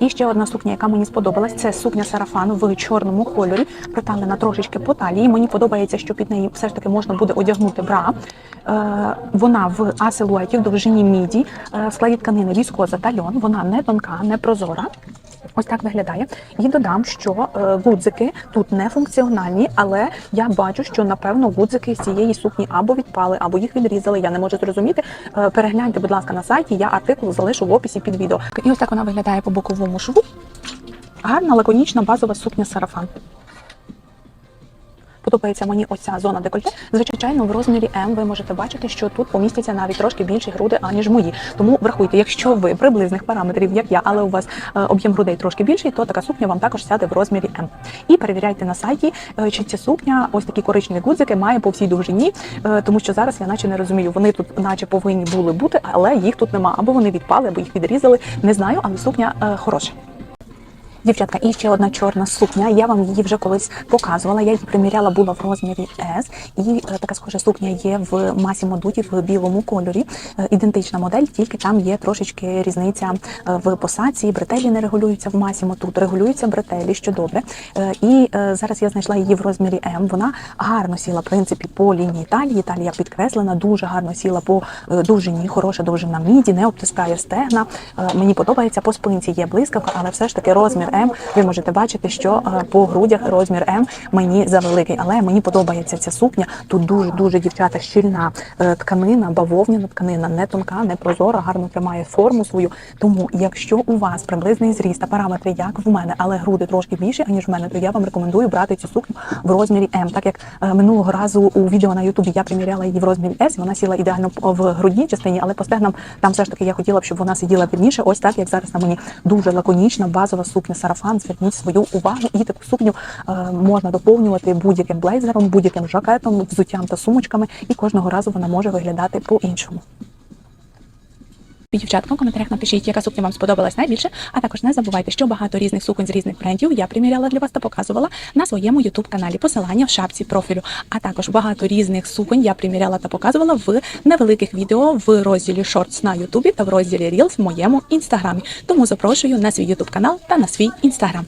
І ще одна сукня, яка мені сподобалась, це сукня сарафану в чорному кольорі, приталена трошечки по талії. Мені подобається, що під неї все ж таки можна буде одягнути бра. Е, вона в А-силуеті, в довжині міді, е, в складі тканини віскоза та льон. Вона не тонка, не прозора. Ось так виглядає. І додам, що е, гудзики тут не функціональні, але я бачу, що напевно гудзики з цієї сукні або відпали, або їх відрізали. Я не можу зрозуміти. Е, перегляньте, будь ласка, на сайті. Я артикул залишу в описі під відео. І ось так вона виглядає по боковому шву. Гарна, лаконічна базова сукня сарафан. Подобається мені оця зона декольте. Звичайно, в розмірі М ви можете бачити, що тут помістяться навіть трошки більші груди, аніж мої. Тому врахуйте, якщо ви приблизних параметрів, як я, але у вас е, об'єм грудей трошки більший, то така сукня вам також сяде в розмірі М. І перевіряйте на сайті, е, чи ця сукня, ось такі коричневі гудзики, має по всій довжині, е, тому що зараз я наче не розумію. Вони тут, наче повинні були бути, але їх тут нема. Або вони відпали, або їх відрізали. Не знаю, але сукня хороша. Дівчатка, і ще одна чорна сукня. Я вам її вже колись показувала. Я її приміряла була в розмірі S. І е, така схожа сукня є в масі модуті в білому кольорі. Е, ідентична модель, тільки там є трошечки різниця е, в посадці. Бретелі не регулюються в масі тут регулюються бретелі, що добре. І зараз я знайшла її в розмірі М. Вона гарно сіла, в принципі, по лінії талії. Талія підкреслена, дуже гарно сіла по довжині, хороша довжина міді, не обтискає стегна. Мені подобається по спинці є блискавка, але все ж таки розмір М. Ви можете бачити, що е, по грудях розмір М мені завеликий, але мені подобається ця сукня. Тут дуже дуже дівчата щільна е, тканина, бавовняна тканина, не тонка, не прозора, гарно тримає форму свою. Тому, якщо у вас приблизний зріст та параметри, як в мене, але груди трошки більші, аніж в мене, то я вам рекомендую брати цю сукню в розмірі М. Так як е, минулого разу у відео на Ютубі я приміряла її в розмірі S, вона сіла ідеально в грудній частині, але по стегнам там все ж таки я хотіла б, щоб вона сиділа півніше. Ось так, як зараз на мені дуже лаконічна базова сукня сарафан. Зверніть свою увагу, і таку сукню е, можна доповнювати будь-яким блейзером, будь-яким жакетом, взуттям та сумочками, і кожного разу вона може виглядати по-іншому. Дівчатка, в коментарях напишіть, яка сукня вам сподобалась найбільше. А також не забувайте, що багато різних суконь з різних брендів я приміряла для вас та показувала на своєму youtube каналі. Посилання в шапці профілю. А також багато різних суконь я приміряла та показувала в невеликих відео в розділі Shorts на Ютубі та в розділі Reels в моєму інстаграмі. Тому запрошую на свій youtube канал та на свій інстаграм.